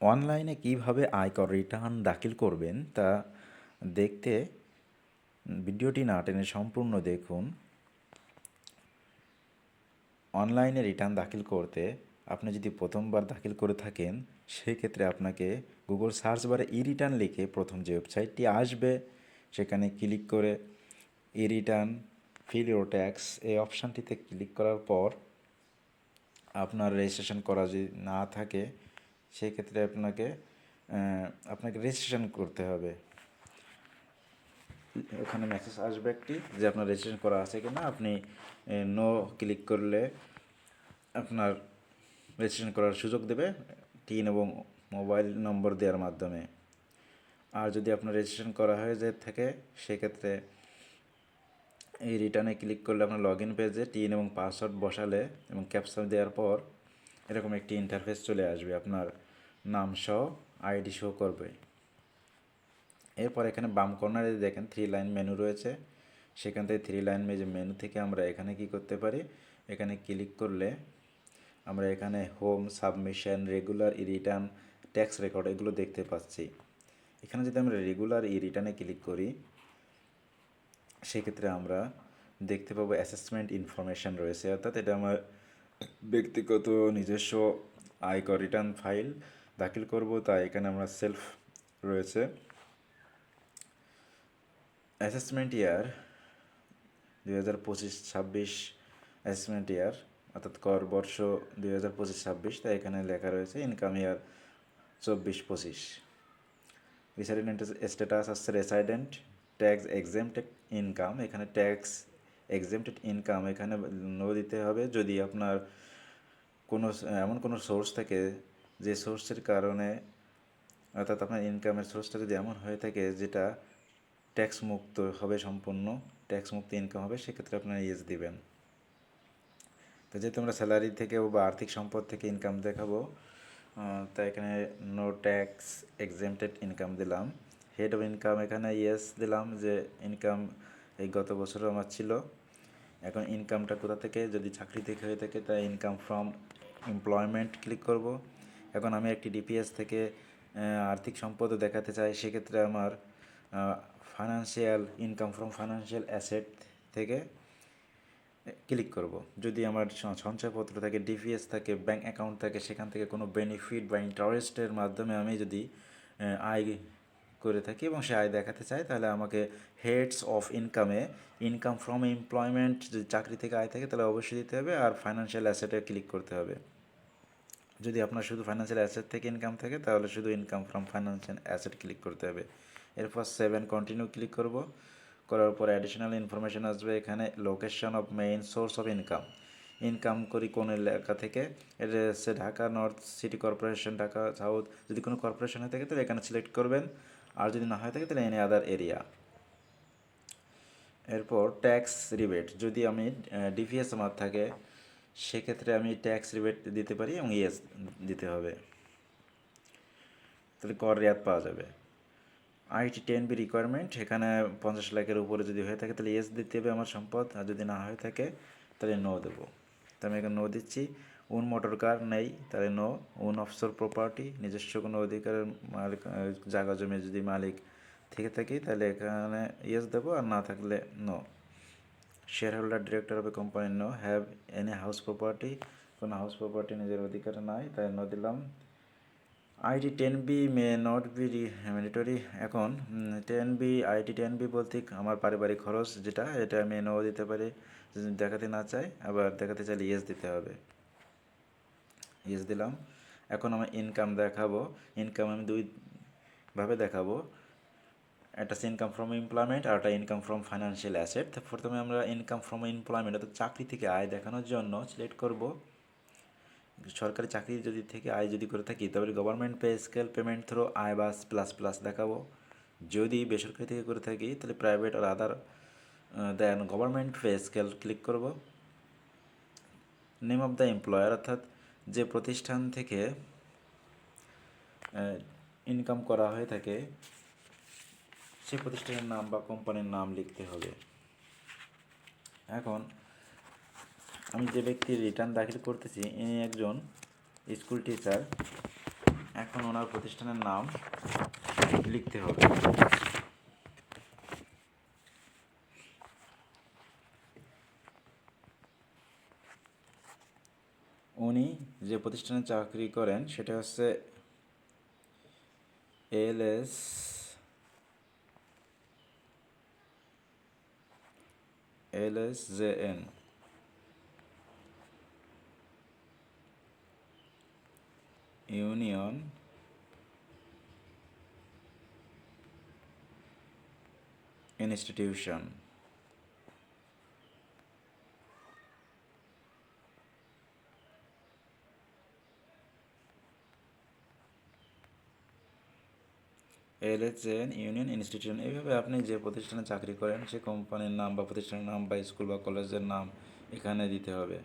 অনলাইনে কীভাবে আয়কর রিটার্ন দাখিল করবেন তা দেখতে ভিডিওটি না টেনে সম্পূর্ণ দেখুন। অনলাইনে রিটার্ন দাখিল করতে আপনি যদি প্রথমবার দাখিল করে থাকেন, সেক্ষেত্রে আপনাকে গুগল সার্চ বারে ই রিটার্ন লিখে প্রথম যে ওয়েবসাইটটি আসবে, সেখানে ক্লিক করে e return file your tax এই অপশানটিতে ক্লিক করার পর আপনার রেজিস্ট্রেশন করা যদি না থাকে সেক্ষেত্রে আপনাকে আপনাকে রেজিস্ট্রেশন করতে হবে। ওখানে মেসেজ আসবে একটি যে আপনার রেজিস্ট্রেশন করা আছে কি না আপনি নো ক্লিক করলে আপনার রেজিস্ট্রেশন করার সুযোগ দেবে টিন এবং মোবাইল নম্বর দেওয়ার মাধ্যমে। আর যদি আপনার রেজিস্ট্রেশন করা হয়ে যায় থাকে, সেক্ষেত্রে এই রিটার্নে ক্লিক করলে আপনার লগ ইন পেজে টিন এবং পাসওয়ার্ড বসালে এবং ক্যাপচা দেওয়ার পর এরকম একটি ইন্টারফেস চলে আসবে। আপনার নাম সহ আইডি শো করবে। এরপর এখানে বাম কর্নারে দেখেন থ্রি লাইন মেনু রয়েছে। সেখান থেকে থ্রি লাইন মেজে মেনু থেকে আমরা এখানে কি করতে পারি? এখানে ক্লিক করলে আমরা এখানে home submission regular e return tax record এগুলো দেখতে পাচ্ছি। এখানে যদি আমরা রেগুলার ই রিটার্নে ক্লিক করি, সেক্ষেত্রে আমরা দেখতে পাবো অ্যাসেসমেন্ট ইনফরমেশন রয়েছে। অর্থাৎ এটা আমার ব্যক্তিগত, নিজস্ব আয়কর রিটার্ন ফাইল দাখিল করব, তাই এখানে আমরা সেলফ রয়েছে। অ্যাসেসমেন্ট ইয়ার দুই হাজার পঁচিশ, ছাব্বিশ অ্যাসেসমেন্ট ইয়ার অর্থাৎ কর বর্ষ দুই হাজার পঁচিশ, ছাব্বিশ, তাই এখানে লেখা রয়েছে ইনকাম ইয়ার চব্বিশ পঁচিশ রিসাইডেন্ট স্ট্যাটাস আসছে রেসাইডেন্ট ট্যাক্স এক্সেমটেড ইনকাম এখানে ট্যাক্স এক্সেমটেড ইনকাম এখানে নো দিতে হবে। যদি আপনার কোনো, এমন কোনো সোর্স থাকে যে সোর্সের কারণে অর্থাৎ আপনার ইনকামের সোর্সটা যদি এমন হয়ে থাকে যেটা ট্যাক্স মুক্ত হবে সম্পূর্ণ ট্যাক্স মুক্ত ইনকাম হবে, সেক্ষেত্রে আপনারা ইয়েস দিবেন। তো যেহেতু আমরা স্যালারি থেকে বা আর্থিক সম্পদ থেকে ইনকাম দেখাবো তাই এখানে নো ট্যাক্স এক্সেমটেড ইনকাম দিলাম। হেড অফ ইনকাম এখানে ইয়েস দিলাম যে ইনকাম এই গত বছরও আমার ছিল। এখন ইনকামটা কোথা থেকে? যদি চাকরি থেকে হয়ে থাকে তাই ইনকাম ফ্রম এমপ্লয়মেন্ট ক্লিক করব। এখন আমি একটি ডিপিএস থেকে আর্থিক সম্পদও দেখাতে চাই, সেক্ষেত্রে আমার financial income from financial asset থেকে ক্লিক করব। যদি আমার সঞ্চয়পত্র থাকে ডিপিএস থাকে ব্যাঙ্ক অ্যাকাউন্ট থাকে, সেখান থেকে কোনো বেনিফিট বা ইন্টারেস্টের মাধ্যমে আমি যদি আয় করে থাকি এবং সে আয় দেখাতে চাই, তাহলে আমাকে হেডস অফ ইনকামে ইনকাম ফ্রম এমপ্লয়মেন্ট যদি চাকরি থেকে আয় থাকে, তাহলে অবশ্যই দিতে হবে, আর ফাইন্যান্সিয়াল অ্যাসেটে ক্লিক করতে হবে। যদি আপনার শুধু ফাইন্যান্সিয়াল অ্যাসেট থেকে ইনকাম থাকে, তাহলে শুধু income from financial asset click করতে হবে। এরপর সেভেন কন্টিনিউ ক্লিক করব। করার পর অ্যাডিশনাল ইনফরমেশন আসবে এখানে location of main source of income income করি কোন এলাকা থেকে? এটা হচ্ছে Dhaka north city corporation Dhaka south যদি কোনো কর্পোরেশন হয়ে থাকে তাহলে এখানে সিলেক্ট করবেন। আর যদি না হয়ে থাকে তাহলে এনি আদার এরিয়া এরপর ট্যাক্স রিবেট যদি আমি ডিপিএস আমার থাকে সেক্ষেত্রে আমি ট্যাক্স রিবেট দিতে পারি এবং ইয়েস দিতে হবে। তাহলে কর রেয়াত পাওয়া যাবে। আইটি টেন বি রিকোয়ারমেন্ট এখানে পঞ্চাশ লাখের উপরে যদি হয়ে থাকে, তাহলে ইয়েস দিতে হবে আমার সম্পদ, আর যদি না হয়ে থাকে, তাহলে নো দেবো। তো আমি এখানে নো দিচ্ছি। উন মোটর কার নেই, তাহলে নো উন অফসর প্রপার্টি নিজস্ব কোনো অধিকারের মালিক জায়গা জমি যদি মালিক থেকে থাকি, তাহলে এখানে ইয়েস দেবো, আর না থাকলে no shareholder director of a company no have any house property কোনো হাউস প্রপার্টি নিজের অধিকারে নাই, তাই ন দিলাম। IT ten B may not be mandatory এখন। Ten B IT ten B বলতে আমার পারিবারিক খরচ যেটা, এটা আমি নো দিতে পারি। দেখাতে না চাই, আবার দেখাতে চাইলে ইয়েস দিতে হবে। ইয়েস দিলাম। এখন আমি ইনকাম দেখাবো। ইনকাম আমি দুইভাবে দেখাবো। একটা ইনকাম ফ্রম এমপ্লয়মেন্ট আর একটা ইনকাম ফ্রম ফাইন্যান্সিয়াল অ্যাসেট প্রথমে আমরা ইনকাম ফ্রম এমপ্লয়মেন্ট অর্থাৎ চাকরি থেকে আয় দেখানোর জন্য সিলেক্ট করব সরকারি চাকরি যদি থেকে আয় যদি করে থাকি তাহলে government pay scale payment through iBAS plus plus দেখাবো যদি বেসরকারি থেকে করে থাকি তাহলে প্রাইভেট আর other than government pay scale click করব নেম অফ দ্য এমপ্লয়ার অর্থাৎ যে প্রতিষ্ঠান থেকে ইনকাম করা হয়ে থাকে সেই প্রতিষ্ঠানের নাম বা কোম্পানির নাম লিখতে হবে। এখন আমি যে ব্যক্তির রিটার্ন দাখিল করতেছি, ইনি একজন স্কুল টিচার এখন ওনার প্রতিষ্ঠানের নাম লিখতে হবে। উনি যে প্রতিষ্ঠানে চাকরি করেন, সেটা হচ্ছে L S L S J N union institution LHN, union institution এইভাবে আপনি যে প্রতিষ্ঠানে চাকরি করেন, সে কোম্পানির নাম বা প্রতিষ্ঠানের নাম বা স্কুল বা কলেজের নাম এখানে দিতে হবে।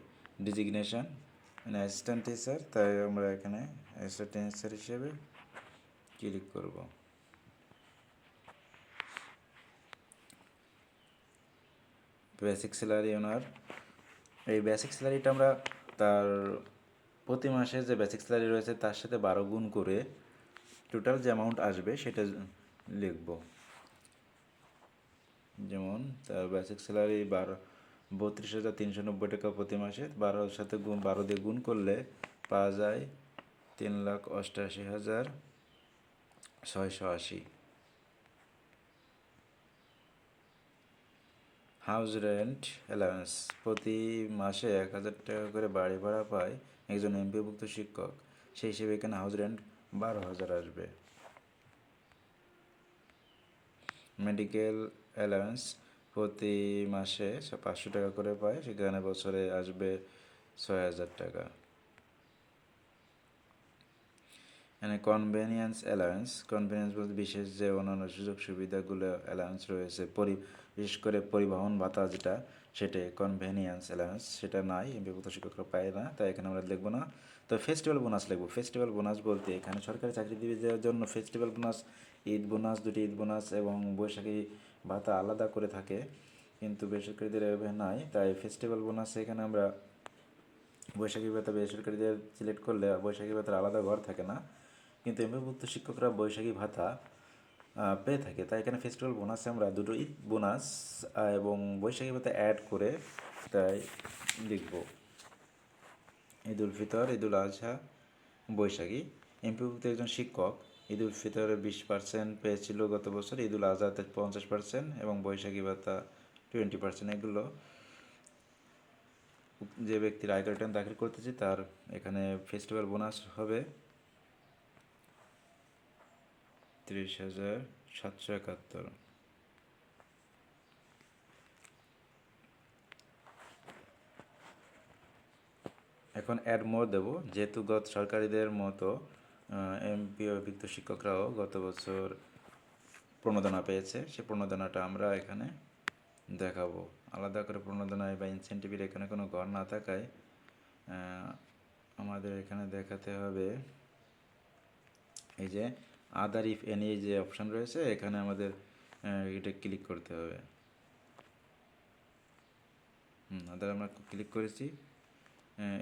ডিজিগনেশন মানে অ্যাসিস্ট্যান্ট টিচার তাই আমরা এখানে অ্যাসিস্ট্যান্ট টিচার হিসেবে ক্লিক করব। বেসিক স্যালারি ওনার এই বেসিক স্যালারিটা আমরা তার প্রতি মাসে যে বেসিক স্যালারি রয়েছে, তার সাথে বারো গুণ করে টোটাল যে অ্যামাউন্ট আসবে সেটা লিখব। যেমন, তার বেসিক স্যালারি বারো, বত্রিশ হাজার তিনশো নব্বই টাকা প্রতি মাসে, বারোর সাথে গুণ, বারো দিয়ে গুণ করলে পাওয়া যায় তিন লাখ অষ্টাশি হাজার ছয়শো আশি। হাউস রেন্ট অ্যালাউন্স প্রতি মাসে এক হাজার টাকা করে বাড়ি ভাড়া পায় একজন এমপিভুক্ত শিক্ষক। সেই হিসেবে এখানে হাউস রেন্ট বারো হাজার আসবে। মেডিকেল অ্যালাউন্স প্রতি মাসে পাঁচশো টাকা করে পায়, সেখানে বছরে আসবে ছয় হাজার টাকা। এখানে কনভেনিয়েন্স অ্যালাউন্স কনভেনিয়েন্স বলতে বিশেষ যে অন্যান্য সুযোগ সুবিধাগুলো অ্যালাউন্স রয়েছে, পরি, বিশেষ করে পরিবহন ভাতা যেটা, সেটা কনভেনিয়েন্স অ্যালাউন্স সেটা নাই বিভক্ত শিক্ষকরা পায় না, তাই এখানে আমরা দেখব না। তো ফেস্টিভ্যাল বোনাস লিখব ফেস্টিভ্যাল বোনাস বলতে এখানে সরকারি চাকরিজীবীদের জন্য ফেস্টিভ্যাল বোনাস ঈদ বোনাস দুটি ঈদ বোনাস এবং বৈশাখী ভাতা আলাদা করে থাকে। কিন্তু বেসরকারিদের এভাবে নাই। তাই ফেস্টিভ্যাল বোনাস এখানে আমরা বৈশাখী ভাতা বেসরকারিদের সিলেক্ট করলে বৈশাখী ভাতার আলাদা ঘর থাকে না। কিন্তু এমপিভুক্ত শিক্ষকরা বৈশাখী ভাতা পেয়ে থাকে। তাই এখানে ফেস্টিভ্যাল বোনাসে আমরা দুটো ঈদ বোনাস এবং বৈশাখী ভাতা অ্যাড করে তাই লিখব। ঈদ উল ফিতর, ঈদ উল আজহা, বৈশাখী। এমপিভুক্ত একজন শিক্ষক। ঈদ উল ফিতরে বিশ পার্সেন্ট পেয়েছিল গত বছর। ঈদ উল আজহাতে পঞ্চাশ পার্সেন্ট এবং বৈশাখী ভাতা টোয়েন্টি পার্সেন্ট এগুলো। যে ব্যক্তির আয়কর রিটার্ন দাখিল করতেছে, তার এখানে ফেস্টিভ্যাল বোনাস হবে তিরিশ হাজার সাতশো একাত্তর। এখন অ্যাড মোর দেব। যেহেতু গত সরকারিদের মতো এমপি অভিজ্ঞ শিক্ষকরাও গত বছর প্রণোদনা পেয়েছে। সেই প্রণোদনাটা আমরা এখানে দেখাবো। আলাদা করে প্রণোদনায় বা ইনসেন্টিভের এখানে কোনো ঘর না থাকায় আমাদের এখানে দেখাতে হবে এই যে আদার ইফ এনি যে অপশান রয়েছে, এখানে আমাদের এটা ক্লিক করতে হবে। হুম আদার আমরা ক্লিক করেছি।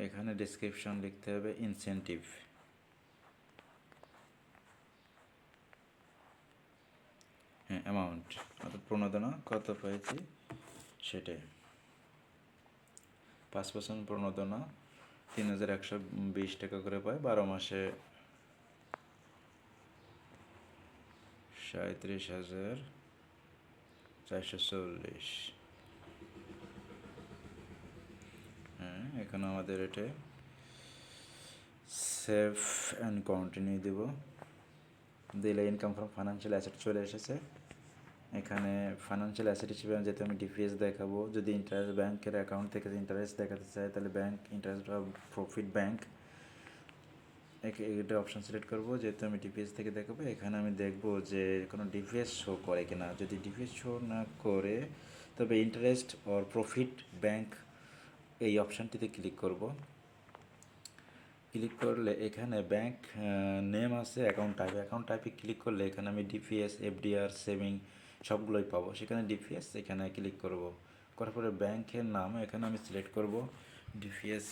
এখানে ডেসক্রিপশন লিখতে হবে ইনসেন্টিভ হ্যাঁ অ্যামাউন্ট অর্থাৎ প্রণোদনা, কত পেয়েছি, সেটাই। পাঁচ পার্সেন্ট প্রণোদনা, তিন হাজার একশো বিশ টাকা করে পায়, বারো মাসে সাঁত্রিশ হাজার চারশো চল্লিশ। হ্যাঁ এখানে আমাদের এটা সেভ অ্যান্ড কন্টিনিউ দেব। দিলে ইনকাম ফ্রম ফাইন্যান্সিয়াল অ্যাসেট চলে এসেছে। এখানে ফাইন্যান্সিয়াল অ্যাসেট হিসেবে যেহেতু আমি ডিপিএস দেখাবো, যদি ইন্টারেস্ট ব্যাংকের অ্যাকাউন্ট থেকে ইন্টারেস্ট দেখাতে চাই তাহলে ব্যাংক ইন্টারেস্ট বা প্রফিট ব্যাংক এটা অপশন সিলেক্ট করব। যেহেতু আমি ডিপিএস থেকে দেখাবো, এখানে আমি দেখব যে কোনো ডিপিএস শো করে কিনা। যদি ডিপিএস শো না করে, তবে ইন্টারেস্ট অর প্রফিট ব্যাংক এই অপশানটিতে ক্লিক করব। ক্লিক করলে এখানে ব্যাংক নেম আছে, অ্যাকাউন্ট টাইপ। অ্যাকাউন্ট টাইপে ক্লিক করলে এখানে আমি ডিপিএস, এফডিআর, সেভিং সবগুলোই পাবো। সেখানে ডিপিএস, এখানে ক্লিক করব। করার পরে ব্যাংকের নাম এখানে আমি সিলেক্ট করব। ডিপিএস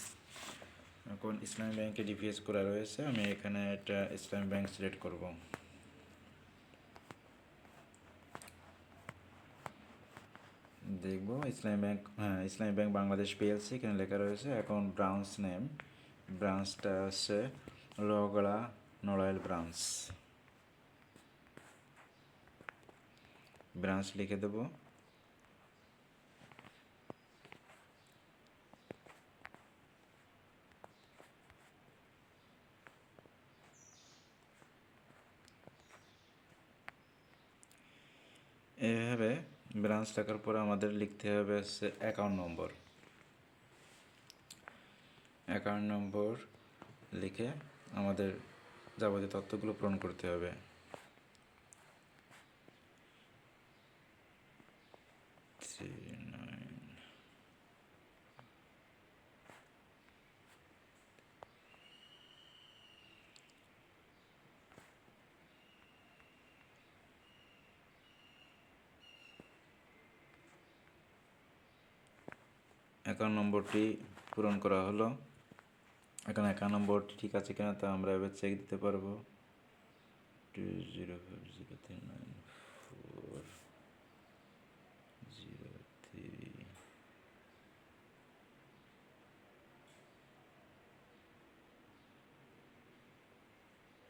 এখন ইসলামী ব্যাংকে ডিপিএস করা রয়েছে, আমি এখানে একটা ইসলামী ব্যাংক সিলেক্ট করব। দেখব, ইসলামী ব্যাংক হ্যাঁ ইসলামী ব্যাংক বাংলাদেশ পিএলসি এখানে লেখা রয়েছে, এখন ব্রাঞ্চ নেম ব্রাঞ্চটা হচ্ছে লোহগড়া নড়াইল ব্রাঞ্চ ব্রাঞ্চ লিখে দেবো। এভাবে ব্রাঞ্চ থাকার পরে আমাদের লিখতে হবে হচ্ছে অ্যাকাউন্ট নম্বর। অ্যাকাউন্ট নম্বর লিখে আমাদের যাবতীয় তথ্যগুলো পূরণ করতে হবে। অ্যাকাউন্ট নম্বরটি পূরণ করা হলো। এখন অ্যাকাউন্ট নম্বরটি ঠিক আছে কিনা তা আমরা এবার চেক দিতে পারব। Two zero five zero three nine four zero three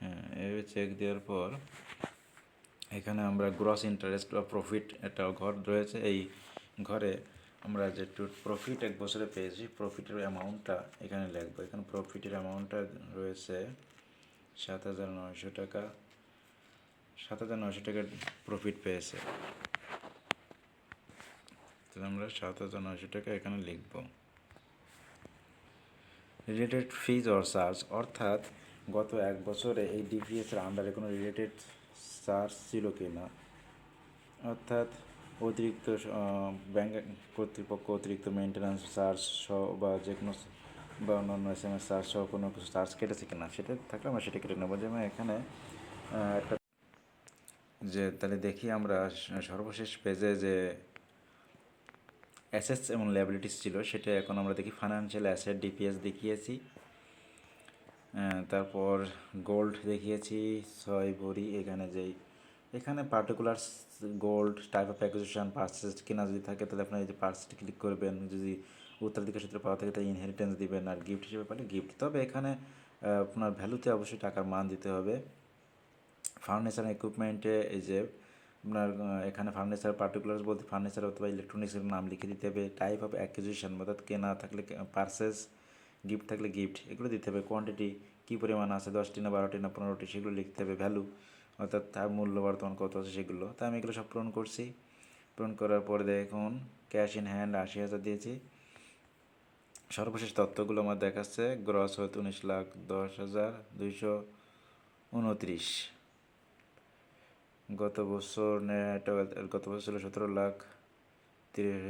হ্যাঁ এভাবে চেক দেওয়ার পর এখানে আমরা গ্রস ইন্টারেস্ট বা প্রফিট একটা ঘর রয়েছে। এই ঘরে আমরা যে টু প্রফিট এক বছরে পেয়েছি প্রফিটের অ্যামাউন্টটা এখানে লিখব। এখানে প্রফিটের অ্যামাউন্টটা রয়েছে সাত হাজার নয়শো টাকা। সাত হাজার নয়শো টাকার প্রফিট পেয়েছে। তাহলে আমরা সাত হাজার নয়শো টাকা এখানে লিখব। রিলেটেড ফিজ অর চার্জ অর্থাৎ গত এক বছরে এই ডিপিএস এর আন্ডারে কোনো রিলেটেড চার্জ ছিল কি না অর্থাৎ অতিরিক্ত ব্যাংক কর্তৃপক্ষ অতিরিক্ত মেনটেন্যান্স চার্জ সহ বা যে কোনো বা অন্যান্য এস এম এস চার্জ সহ কোনো কিছু চার্জ কেটেছে কিনা সেটা থাকলে আমরা সেটা কেটে নেব। যেমন এখানে একটা যে তাহলে দেখি আমরা সর্বশেষ পেজে যে অ্যাসেটস এবং লাইবিলিটিস ছিল, সেটা এখন আমরা দেখি ফাইন্যান্সিয়াল অ্যাসেট ডিপিএস দেখিয়েছি। তারপর গোল্ড দেখিয়েছি, ছয় ভরি, এখানে যেই এখানে particular gold type of acquisition purchase কিনা যদি থাকে, তাহলে আপনার এই যে পার্সেস ক্লিক করবেন। যদি উত্তরাধিকার সূত্রে পাওয়া থাকে, তাহলে ইনহেরিটেন্স দিবেন আর গিফট হিসেবে পারে গিফট তবে এখানে আপনার ভ্যালুতে অবশ্যই টাকার মান দিতে হবে। ফার্নিচার ইকুইপমেন্টে এই যে আপনার এখানে ফার্নিচার পার্টিকুলার বলতে ফার্নিচার অথবা ইলেকট্রনিক্সের নাম লিখে দিতে হবে। টাইপ অফ অ্যাকুইজিশন অর্থাৎ কেনা থাকলে পার্সেস গিফট থাকলে গিফট এগুলো দিতে হবে। কোয়ান্টিটি কী পরিমাণ আছে, দশটি না বারোটি না পনেরোটি, সেগুলো লিখতে হবে ভ্যালু অর্থাৎ তার মূল্য বর্তমান কত আছে সেগুলো। তা আমি এগুলো সব পূরণ করছি। পূরণ করার পরে দেখুন ক্যাশ ইন হ্যান্ড আশি হাজার দিয়েছি। সর্বশেষ তথ্যগুলো আমার দেখাচ্ছে গ্রস হয়তো উনিশ লাখ দশ হাজার দুইশো উনত্রিশ। গত বছর নেট গত বছর ছিল সতেরো লাখ তিরিশ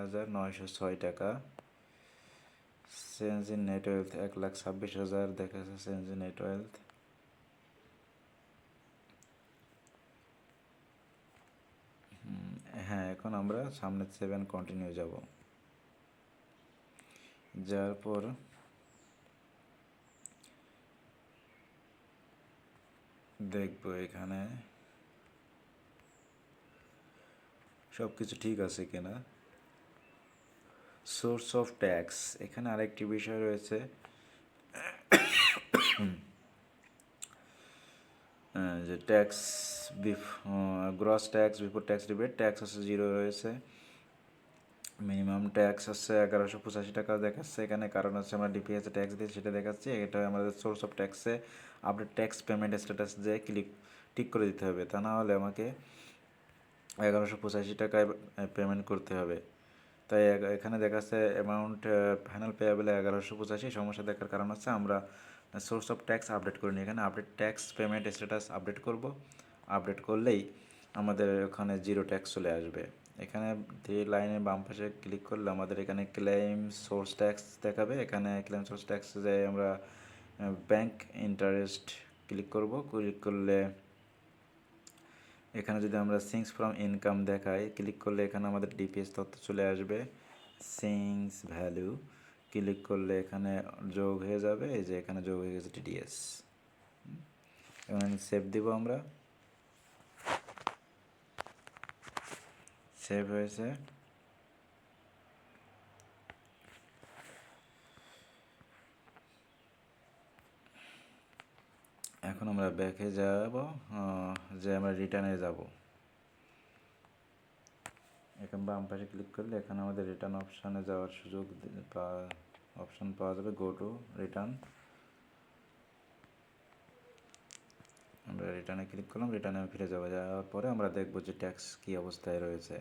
হাজার নয়শো ছয় টাকা। সেন্স ইন নেট ওয়েলথ এক লাখ ছাব্বিশ হাজার, দেখাচ্ছে সেন্স ইন নেট ওয়েলথ হ্যাঁ এখন আমরা সামনে সেভেন কন্টিনিউ যাব। যাওয়ার পর দেখব এখানে সব কিছু ঠিক আছে কিনা। সোর্স অফ ট্যাক্স এখানে আরেকটি বিষয় রয়েছে। যে tax gross tax before tax rebate tax আছে জিরো রয়েছে। মিনিমাম ট্যাক্স আছে এগারোশো পঁচাশি টাকা দেখাচ্ছে। এখানে কারণ হচ্ছে আমরা ডিপিএস ট্যাক্স দিয়ে সেটা দেখাচ্ছি। এটা আমাদের সোর্স অফ ট্যাক্সে আপডেট ট্যাক্স পেমেন্ট স্ট্যাটাস যে ক্লিক টিক করে দিতে হবে। তা না হলে আমাকে এগারোশো পঁচাশি টাকায় পেমেন্ট করতে হবে। তাই এখানে দেখাচ্ছে অ্যামাউন্ট ফাইনাল পেয়াবেল এগারোশো পঁচাশি। সমস্যা দেখার কারণ হচ্ছে আমরা সোর্স অফ ট্যাক্স আপডেট করিনি এখানে। Update tax payment status update করব। আপডেট করলেই আমাদের ওখানে জিরো ট্যাক্স চলে আসবে। এখানে থ্রি লাইনের বাম পাশে ক্লিক করলে আমাদের এখানে ক্লেম সোর্স ট্যাক্স দেখাবে। এখানে ক্লেম সোর্স ট্যাক্স যে আমরা ব্যাংক ইন্টারেস্ট ক্লিক করব। ক্লিক করলে এখানে যদি আমরা সিংস ফ্রম ইনকাম দেখাই ক্লিক করলে এখানে আমাদের ডিপিএস তথ্য চলে আসবে। সিংস ভ্যালু ক্লিক করলে এখানে যোগ হয়ে যাবে, এই যে এখানে যোগ হয়ে গেছে টিডিএস এখানে সেভ দিব আমরা। সেভ হয়েছে। এখন আমরা ব্যাকে যাব যে আমরা রিটার্নে যাব। এখানে বাম পাশে ক্লিক করলে এখানে আমাদের রিটার্ন অপশানে যাওয়ার সুযোগ অপশান পাওয়া যাবে গো টু রিটার্ন আমরা রিটার্নে ক্লিক করলাম রিটার্নে ফিরে যাব যাওয়ার পরে আমরা দেখব যে ট্যাক্স কী অবস্থায় রয়েছে।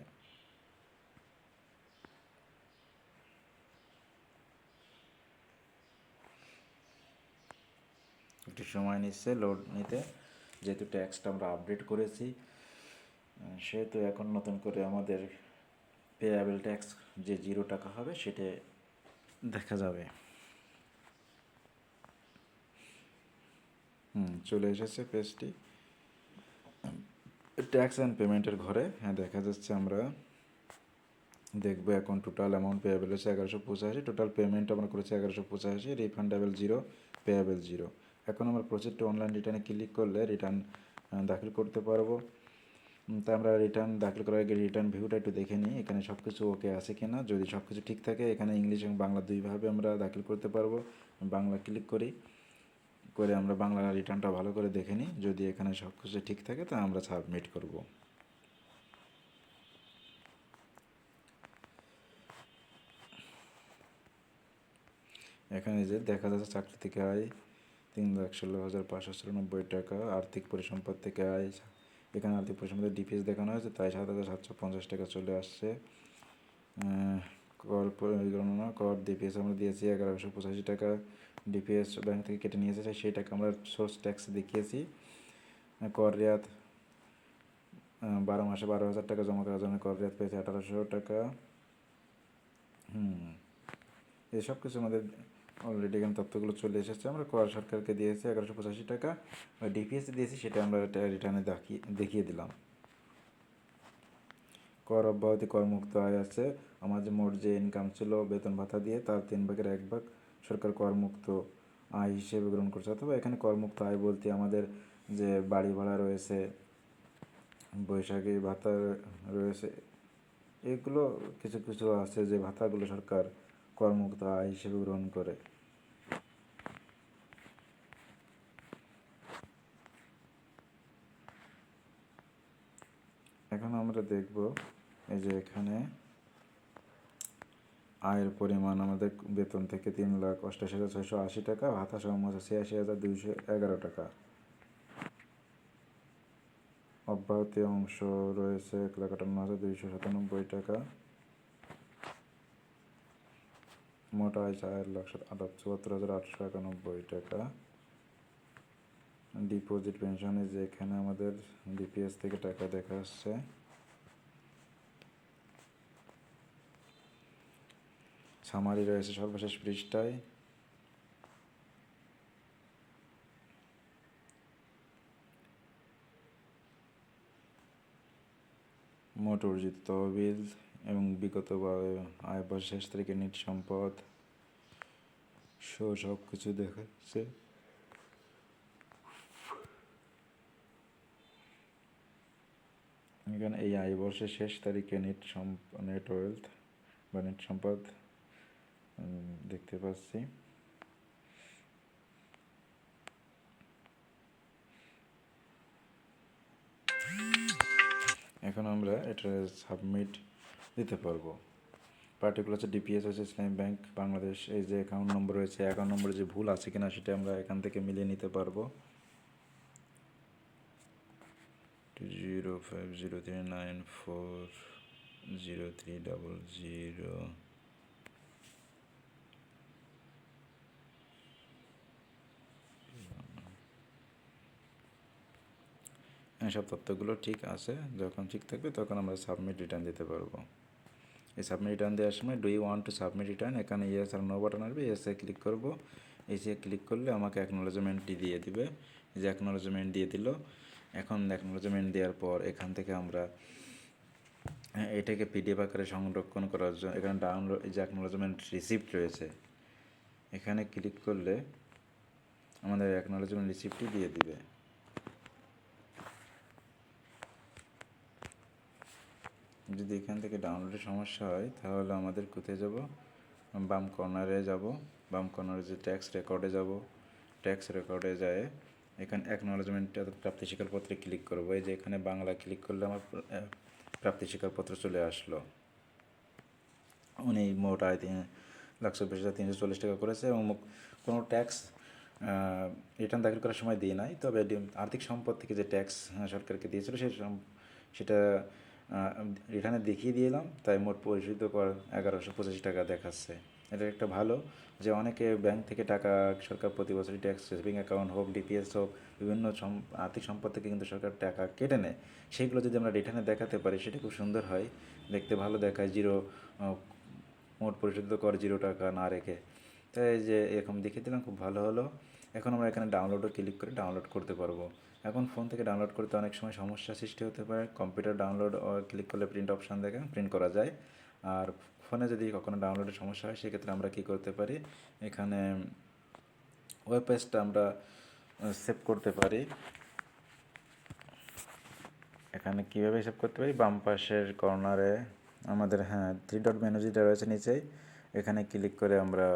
একটু সময় নিচ্ছে লোড নিতে। যেহেতু ট্যাক্সটা আমরা আপডেট করেছি সেহেতু এখন নতুন করে আমাদের পেয়াবেল ট্যাক্স যে জিরো টাকা হবে সেটা দেখা যাবে। হুম, চলে এসেছে পেজটি ট্যাক্স অ্যান্ড পেমেন্টের ঘরে হ্যাঁ দেখা যাচ্ছে আমরা দেখব এখন টোটাল অ্যামাউন্ট পেয়াবেল হচ্ছে এগারোশো পঁচাশি টোটাল পেমেন্ট আমরা করেছি এগারোশো পঁচাশি রিফান্ডেবল জিরো পেয়াবেল জিরো এখন আমরা প্রজেক্টে অনলাইন রিটার্নে ক্লিক করলে রিটার্ন দাখিল করতে পারব। তা আমরা রিটার্ন দাখিল করার আগে রিটার্ন ভিউটা একটু দেখে নিই, এখানে সব কিছু ওকে আছে কি না যদি সব কিছু ঠিক থাকে, এখানে ইংলিশ এবং বাংলা দুইভাবে আমরা দাখিল করতে পারব। বাংলা ক্লিক করি, করে আমরা বাংলা রিটার্নটা ভালো করে দেখে নিই। যদি এখানে সব কিছু ঠিক থাকে, তা আমরা সাবমিট করব। এখানে যে দেখা যাচ্ছে চাকরি থেকে আয় তিন লাখ ষোলো হাজার পাঁচশো চুরানব্বই টাকা, আর্থিক পরিসম্পদ থেকে আয় এখানে আর্থিক পরিসম্পদের ডিপিএস দেখানো হয়েছে, তাই সাত হাজার সাতশো পঞ্চাশ টাকা চলে আসছে। কর গণনা, কর ডিপিএস আমরা দিয়েছি এগারোশো পঁচাশি টাকা। ডিপিএস ব্যাংক থেকে কেটে নিয়েছে সেই টাকা আমরা সোর্স ট্যাক্স দেখিয়েছি। কর রেয়াত বারো মাসে বারো হাজার টাকা জমা করার জন্য কর রেয়াত পেয়েছে আঠারোশো টাকা। হুম এই সব কিছু আমাদের অলরেডি এখানে তথ্যগুলো চলে এসেছে। আমরা কর সরকারকে দিয়েছি, এগারোশো পঁচাশি টাকা। বা ডিপিএস দিয়েছি, সেটা আমরা রিটার্নে দেখিয়ে দেখিয়ে দিলাম। কর অব্যাহতি, করমুক্ত আয় আছে। আমার যে মোট যে ইনকাম ছিল, বেতন ভাতা দিয়ে তার তিন ভাগের এক ভাগ সরকার করমুক্ত আয় হিসেবে গ্রহণ করছে। অথবা এখানে করমুক্ত আয় বলতে আমাদের যে বাড়ি ভাড়া রয়েছে, বৈশাখী ভাতা রয়েছে, এগুলো কিছু কিছু আছে যে ভাতাগুলো সরকার করমুক্ত আয় হিসেবে গ্রহণ করে। এখন আমরা দেখব এই যে এখানে আয়ের পরিমাণ আমাদের বেতন থেকে তিন লাখ অষ্টাশি হাজার ছয়শো আশি টাকা, ভাতা সহ ছিয়াশি হাজার দুইশো এগারো টাকা। অব্যাহতি অংশ রয়েছে এক লাখ আটান্ন হাজার দুইশো সাতানব্বই টাকা। মোট আয় চার লাখ চুয়াত্তর হাজার আটশো একানব্বই টাকা। ডিপোজিট পেনশনে যে এখানে আমাদের ডিপিএস থেকে টাকা দেখা আসছে। সামারি রয়েছে সর্বশেষ পৃষ্ঠায়। মোট অর্জিত তহবিল এবং আয় বা শেষ তারিখে নিট সম্পদ সো সব কিছু দেখাচ্ছে। এখানে এই আয় বর্ষের শেষ তারিখে নেট নেট ওয়েলথ বা নেট সম্পদ দেখতে পাচ্ছি। এখন আমরা এটা সাবমিট দিতে পারব। পার্টিকুলার হচ্ছে ডিপিএস হচ্ছে ইসলামী ব্যাংক বাংলাদেশ এই যে অ্যাকাউন্ট নম্বর রয়েছে অ্যাকাউন্ট নম্বরে যে ভুল আছে কিনা সেটা আমরা এখান থেকে মিলিয়ে নিতে পারব। Zero five zero three nine four zero three double zero সব তথ্যগুলো ঠিক আছে, যখন ঠিক থাকবে তখন আমরা সাবমিট রিটার্ন দিতে পারব। এই সাবমিট রিটার্ন দেওয়ার সময় do you want to submit return এখানে ইয়েস আর নো বাটন আসবে। ইয়েসে ক্লিক করব। এসে ক্লিক করলে আমাকে অ্যাকনোলজমেন্টটি দিয়ে দিবে। যে অ্যাকনোলজমেন্ট দিয়ে দিল। এখন অ্যাকনোলজমেন্ট দেওয়ার পর এখান থেকে আমরা হ্যাঁ, এটাকে পিডিএফ আকারে সংরক্ষণ করার জন্য এখানে ডাউনলোড এই যে অ্যাকনোলজমেন্ট রিসিপ্ট রয়েছে। এখানে ক্লিক করলে আমাদের অ্যাকনোলেজমেন্ট রিসিপ্টটি দিয়ে দিবে। যদি এখান থেকে ডাউনলোডের সমস্যা হয়, তাহলে আমাদের কোথায় যাব? বাম কর্নারে যাব। বাম কর্নারে যে ট্যাক্স রেকর্ডে যাব। ট্যাক্স রেকর্ডে যায়। এখানে অ্যাকনোলেজমেন্ট প্রাপ্তি স্বীকারপত্রে ক্লিক করব। এই যে এখানে বাংলা ক্লিক করলে আমার প্রাপ্তি স্বীকারপত্র চলে আসলো। উনি মোট আয় তিন লাখ চব্বিশ হাজার তিনশো চল্লিশ টাকা করেছে এবং কোনো ট্যাক্স রিটার্ন দাখিল করার সময় দিই নাই। তবে আর্থিক সম্পদ থেকে যে ট্যাক্স সরকারকে দিয়েছিল সেই সেটা রিটার্নে দেখিয়ে দিলাম তাই মোট পরিশোধিত কর, এগারোশো পঁচিশ টাকা দেখাচ্ছে। এটা একটা ভালো, যে অনেকে ব্যাংক থেকে টাকা সরকার প্রতি বছরই ট্যাক্স সেভিং অ্যাকাউন্ট হোক ডিপিএস হোক, বিভিন্ন আর্থিক সম্পদ থেকে কিন্তু সরকার টাকা কেটে নেয়। সেইগুলো যদি আমরা রিটার্নে দেখাতে পারি, সেটা খুব সুন্দর হয়। দেখতে ভালো দেখায় জিরো মোট পরিশোধিত কর জিরো টাকা না রেখে। তাই যে এরকম দেখিয়ে দিলাম, খুব ভালো হলো। এখন আমরা এখানে ডাউনলোডও ক্লিক করে ডাউনলোড করতে পারব। এখন ফোন থেকে ডাউনলোড করতে অনেক সময় সমস্যা সৃষ্টি হতে পারে। কম্পিউটার ডাউনলোড ক্লিক করলে প্রিন্ট অপশান দেখে প্রিন্ট করা যায়। আর ফোনে যদি কখনো ডাউনলোডের সমস্যা হয়, সেক্ষেত্রে আমরা কী করতে পারি? এখানে ওয়েব পেজটা আমরা সেভ করতে পারি। এখানে কীভাবে সেভ করতে পারি? বাম পাশের কর্নারে আমাদের হ্যাঁ থ্রি ডট মেনু যেটা রয়েছে নিচেই, এখানে ক্লিক করে আমরা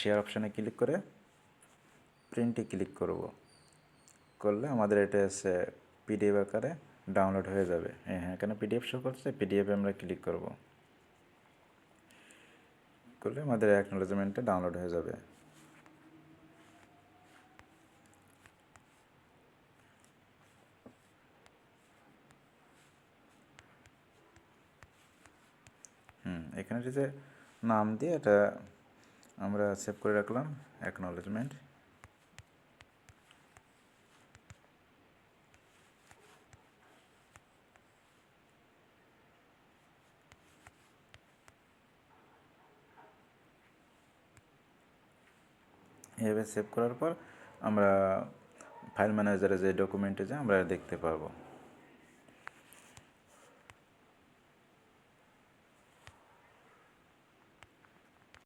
শেয়ার অপশানে ক্লিক করে প্রিন্টে ক্লিক করব। করলে আমাদের এটা এসে পিডিএফ আকারে ডাউনলোড হয়ে যাবে। হ্যাঁ এখানে পিডিএফ শো করছে পিডিএফে আমরা ক্লিক করব। করলে আমাদের অ্যাকনোলেজমেন্টটা ডাউনলোড হয়ে যাবে। হুম, এখানে যে নাম দিয়ে এটা আমরা সেভ করে রাখলাম অ্যাকনোলেজমেন্ট এভাবে সেভ করার পর আমরা ফাইল ম্যানেজারে যে ডকুমেন্টে যে আমরা দেখতে পাবো